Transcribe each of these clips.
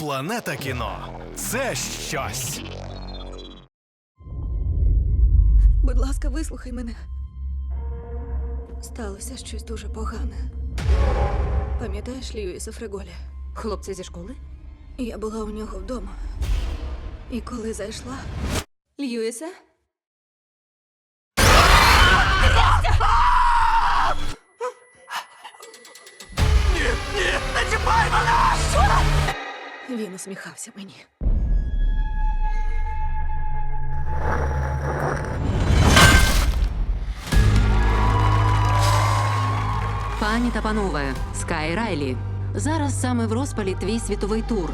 Планета кіно це щось. Будь ласка, вислухай мене. Сталося щось дуже погане. Пам'ятаєш Льюіса Фреголі? Хлопці зі школи? Я була у нього вдома. І коли зайшла. Льюісе? Він усміхався мені. Пані та панове, Скай Райлі. Зараз саме в розпалі твій світовий тур.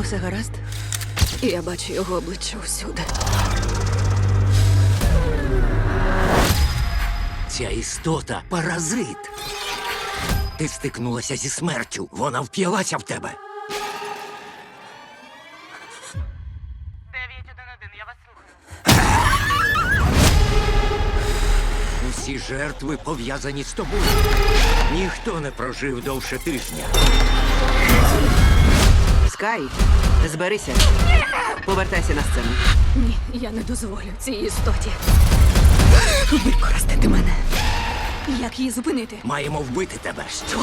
Усе гаразд? І я бачу його обличчя усюди. Ця істота паразит. Ти стикнулася зі смертю. Вона вп'ялася в тебе. Жертви пов'язані з тобою. Ніхто не прожив довше тижня. Скай, зберися. Повертайся на сцену. Ні, я не дозволю цій істоті. Використати мене. Як її зупинити? Маємо вбити тебе. Що?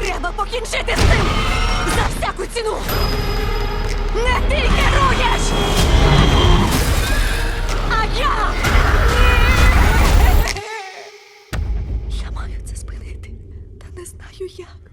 Треба покінчити з цим! За всяку ціну! не знаю як.